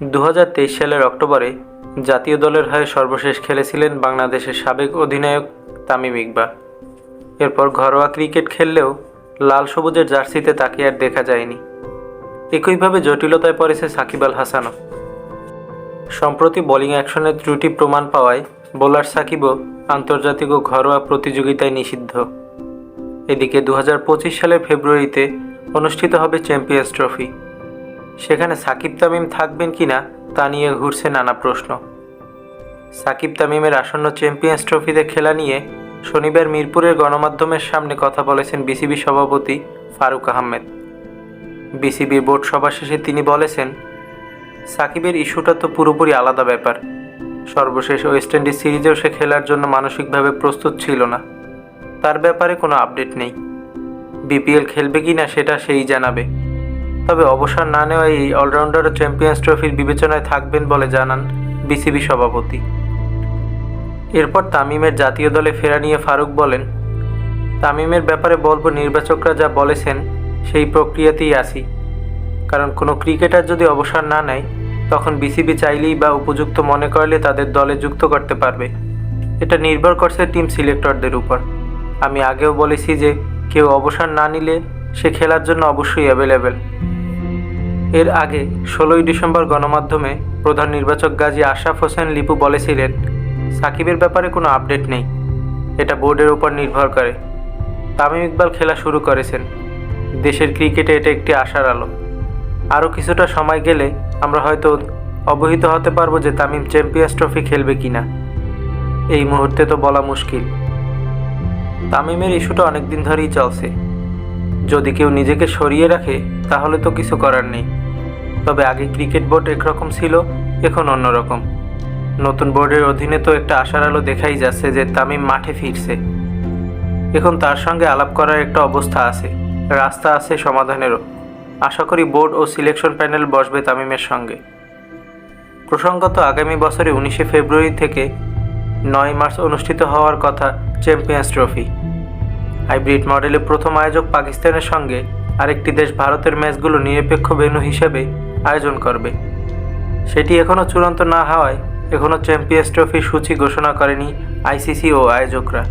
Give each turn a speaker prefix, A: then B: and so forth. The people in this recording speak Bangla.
A: দু হাজার তেইশ সালের অক্টোবরে জাতীয় দলের হয়ে সর্বশেষ খেলেছিলেন বাংলাদেশের সাবেক অধিনায়ক তামিম ইকবাল। এরপর ঘরোয়া ক্রিকেট খেললেও লাল সবুজের জার্সিতে তাকে আর দেখা যায়নি। একইভাবে জটিলতায় পড়েছে সাকিব আল হাসানও। সম্প্রতি বোলিং অ্যাকশনের ত্রুটি প্রমাণ পাওয়ায় বোলার সাকিবও আন্তর্জাতিক ও ঘরোয়া প্রতিযোগিতায় নিষিদ্ধ। এদিকে দু হাজার পঁচিশ সালের ফেব্রুয়ারিতে অনুষ্ঠিত হবে চ্যাম্পিয়ন্স ট্রফি। সেখানে সাকিব তামিম থাকবেন কিনা তা নিয়ে ঘুরছে নানা প্রশ্ন। সাকিব তামিমের আসন্ন চ্যাম্পিয়ন্স ট্রফিতে খেলা নিয়ে শনিবার মিরপুরের গণমাধ্যমের সামনে কথা বলেছেন বিসিবি সভাপতি ফারুক আহমেদ। বিসিবির বোর্ড সভা শেষে তিনি বলেছেন, সাকিবের ইস্যুটা তো পুরোপুরি আলাদা ব্যাপার। সর্বশেষ ওয়েস্ট ইন্ডিজ সিরিজেও সে খেলার জন্য মানসিকভাবে প্রস্তুত ছিল না। তার ব্যাপারে কোনো আপডেট নেই। বিপিএল খেলবে কি না সেটা সেই জানাবে। তবে অবসর না নেওয়া এই অলরাউন্ডারও চ্যাম্পিয়ন্স ট্রফির বিবেচনায় থাকবেন বলে জানান বিসিবি সভাপতি। এরপর তামিমের জাতীয় দলে ফেরা নিয়ে ফারুক বলেন, তামিমের ব্যাপারে বলব নির্বাচকরা যা বলেছেন, সেই প্রক্রিয়াতেই আসি কারণ কোনো ক্রিকেটার যদি অবসর না নেয়, তখন বিসিবি চাইলেই বা উপযুক্ত মনে করলে তাদের দলে যুক্ত করতে পারবে। এটা নির্ভর করছে টিম সিলেক্টরদের উপর। আমি আগেও বলেছি যে, কেউ অবসর না নিলে সে খেলার জন্য অবশ্যই অ্যাভেলেবেল এর আগে ষোলোই ডিসেম্বর গণমাধ্যমে প্রধান নির্বাচক গাজী আশরাফ হোসেন লিপু বলেছিলেন, সাকিবের ব্যাপারে কোনো আপডেট নেই। এটা বোর্ডের উপর নির্ভর করে। তামিম ইকবাল খেলা শুরু করেছেন। দেশের ক্রিকেটে এটা একটি আশার আলো। আরও কিছুটা সময় গেলে আমরা হয়তো অবহিত হতে পারব যে তামিম চ্যাম্পিয়ন্স ট্রফি খেলবে কিনা। এই মুহূর্তে তো বলা মুশকিল। তামিমের ইস্যুটা অনেক দিন ধরেই চলছে। যদি কেউ নিজেকে সরিয়ে রাখে, তাহলে তো কিছু করার নেই। তবে আগে ক্রিকেট বোর্ড একরকম ছিল, এখন অন্যরকম। নতুন বোর্ডের অধীনে তো একটা আশার আলো দেখাই যাচ্ছে যে তামিম মাঠে ফিরছে। এখন তার সঙ্গে আলাপ করার একটা অবস্থা আছে, রাস্তা আছে সমাধানেরও। আশা করি বোর্ড ও সিলেকশন প্যানেল বসবে তামিমের সঙ্গে। প্রসঙ্গত আগামী বছরে উনিশে ফেব্রুয়ারি থেকে নয় মার্চ অনুষ্ঠিত হওয়ার কথা চ্যাম্পিয়ন্স ট্রফি। হাইব্রিড মডেলে প্রথম আয়োজক পাকিস্তানের সঙ্গে আরেকটি দেশ ভারতের ম্যাচগুলো নিরপেক্ষ ভেন্যু হিসেবে আয়োজন করবে। সেটি এখনও চূড়ান্ত না হওয়ায় এখনও চ্যাম্পিয়ন্স ট্রফির সূচি ঘোষণা করেনি আইসিসি ও আয়োজকরা।